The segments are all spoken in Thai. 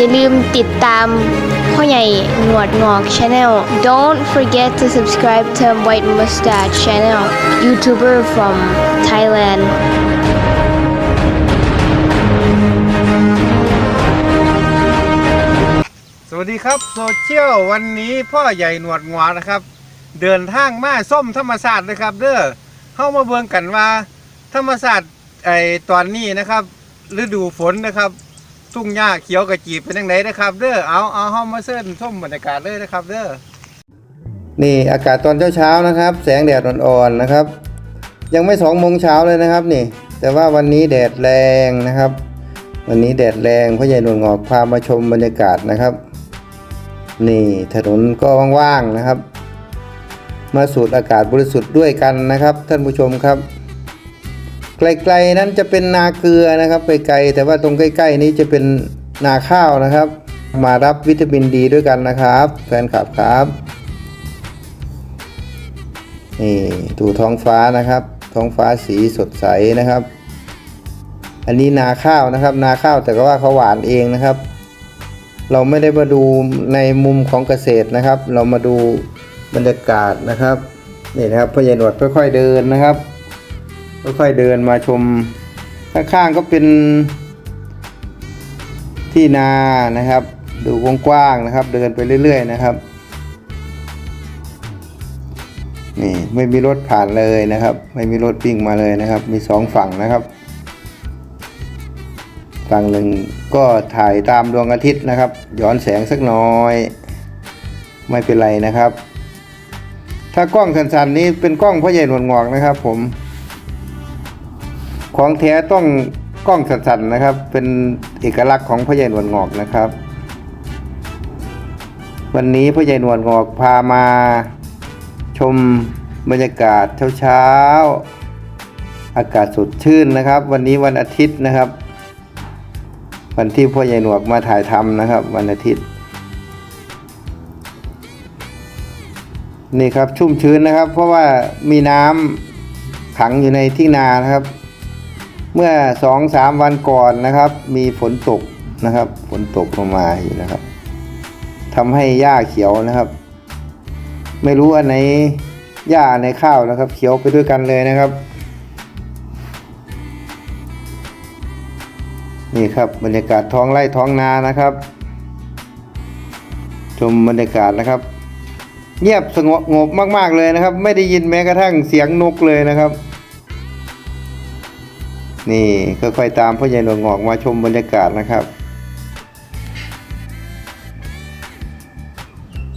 อย่าลืมติดตามพ่อใหญ่หนวดงอก Channel Don't forget to subscribe to White Mustache Channel YouTuber from Thailand สวัสดีครับโซเชียลวันนี้พ่อใหญ่หนวดงวนะครับ เดินทางมาส้มธรรมศาสตร์นะครับ เด้อเข้ามาเบิ่งกันว่า ธรรมศาสตร์ไอตอนนี้นะครับ ฤดูฝนนะครับ ทุ่งหญ้าเขียวกระจีบเป็นยังไงนะครับเด้อเอาเอาเข้ามาเส้นชมบรรยากาศเลยนะครับเด้อนี่อากาศตอนเช้าเช้าๆนะครับ แสงแดดอ่อนๆนะครับ ยังไม่สองโมงเช้าเลยนะครับนี่ แต่ว่าวันนี้แดดแรงนะครับ วันนี้แดดแรงพ่อใหญ่หนวดงอกพามาชมบรรยากาศนะครับ นี่ถนนก็ว่างๆนะครับ มาสูดอากาศบริสุทธิ์ด้วยกันนะครับ ท่านผู้ชมครับ ไกลๆนั้นจะเป็นนาเกลือนะครับไปไกลแต่ว่าตรงใกล้ ๆ นี้จะเป็นนาข้าวนะครับ มารับวิตามินดีด้วยกันนะครับ แฟนคลับครับนี่ดูท้องฟ้านะครับ ท้องฟ้าสีสดใสนะครับ อันนี้นาข้าวนะครับ นาข้าวแต่ก็ว่าเขาหวานเองนะครับ เราไม่ได้มาดูในมุมของเกษตรนะครับ เรามาดูบรรยากาศนะครับนี่นะครับพญ่หนวดค่อย ๆเดินนะครับ ค่อยๆเดินมาชมข้างๆก็เป็นที่นานะครับ ดูกว้างๆนะครับ เดินไปเรื่อย ๆ นะครับนี่ไม่มีรถผ่านเลยนะครับ ไม่มีรถวิ่งมาเลยนะครับ มีสองฝั่งนะครับ ฝั่งหนึ่งก็ถ่ายตามดวงอาทิตย์นะครับ ย้อนแสงสักหน้อย ไม่เป็นไรนะครับ ถ้ากล้องสันๆนี้เป็นกล้องพ่อใหญ่หนวดงอกนะครับ ผม ของแท้ต้องกล้องสั่นๆนะครับ เป็นเอกลักษณ์ของพ่อใหญ่หนวดงอกนะครับ วันนี้พ่อใหญ่หนวดงอกพามา ชมบรรยากาศเช้าๆ อากาศสดชื่นนะครับ วันนี้วันอาทิตย์นะครับ วันที่พ่อใหญ่หนวกมาถ่ายทำนะครับ วันอาทิตย์ นี่ครับชุ่มชื้นนะครับ เพราะว่ามีน้ำขังอยู่ในที่นานะครับ เมื่อสองสามวันก่อนนะครับ มีฝนตกนะครับ ฝนตกลงมาอยู่นะครับทำให้หญ้าเขียวนะครับ ไม่รู้อันไหนหญ้าอันไหนข้าวนะครับ เขียวไปด้วยกันเลยนะครับ นี่ครับบรรยากาศท้องไร่ท้องนานะครับ ชมบรรยากาศนะครับ เงียบสงบงบมาก ๆเลยนะครับ ไม่ได้ยินแม้กระทั่งเสียงนกเลยนะครับ นี่ค่อยๆตามพ่อใหญ่หนวดงอกมาชมบรรยากาศนะครับ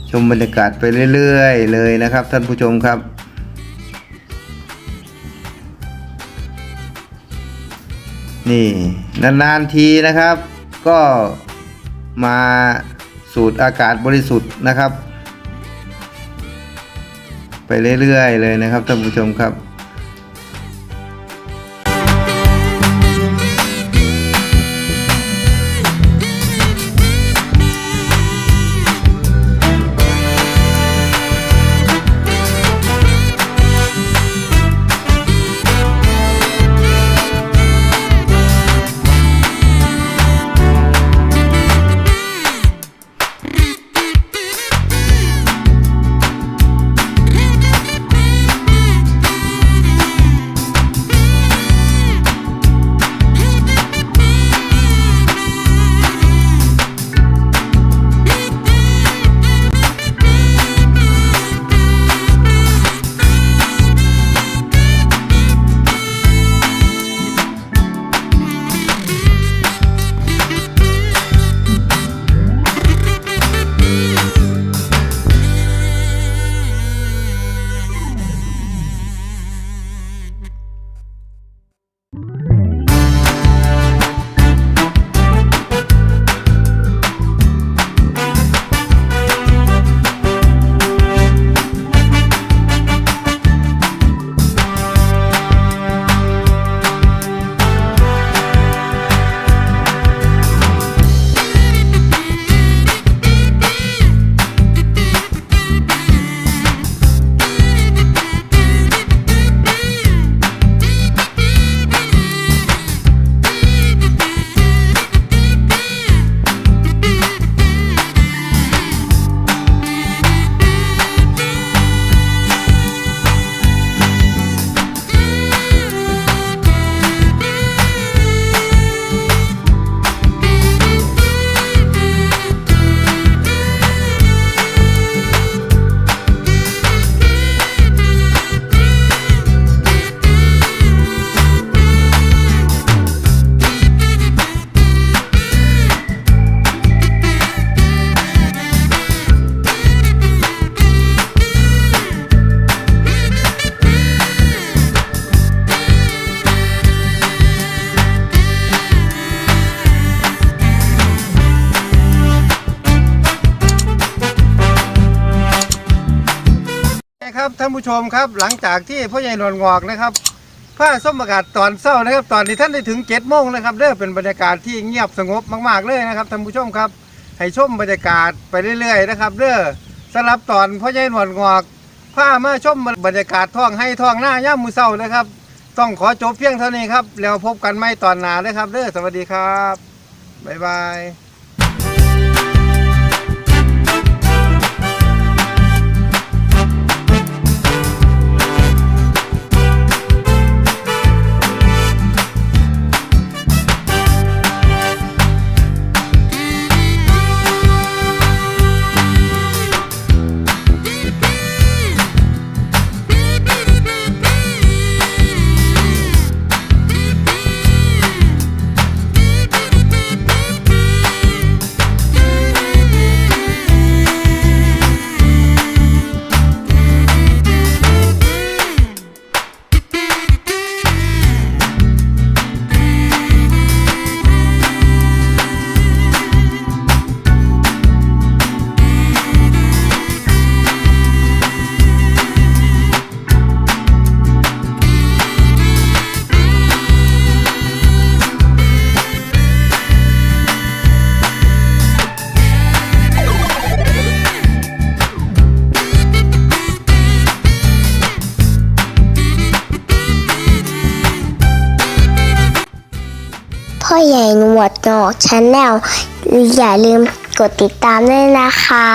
ชมบรรยากาศไปเรื่อยๆ เลยนะครับ ท่านผู้ชมครับนี่นานๆทีนะครับ ก็มาสูดอากาศบริสุทธิ์นะครับ ไปเรื่อยๆเลยนะครับท่านผู้ชมครับ ครับท่านผู้ชมครับ หลังจากที่พ่อใหญ่หนวดงอกนะครับผ้าส้มประกาศตอนเศร้านะครับ ตอนที่ท่านได้ถึงเจ็ดโมงนะครับเด้อเป็นบรรยากาศที่เงียบสงบมาก ๆเลยนะครับท่านผู้ชมครับ ให้ชมบรรยากาศไปเรื่อยๆนะครับเด้อสำหรับตอนพ่อใหญ่หนวดงอกผ้ามาชมบรรยากาศท้องให้ท้องหน้าย่ามมือเศร้านะครับ ต้องขอจบเพียงเท่านี้ครับแล้วพบกันไม่ตอนหน้านะครับเด้อสวัสดีครับบ๊ายบาย นวดงอกชาแนลอย่าลืมกดติดตามด้วยนะคะ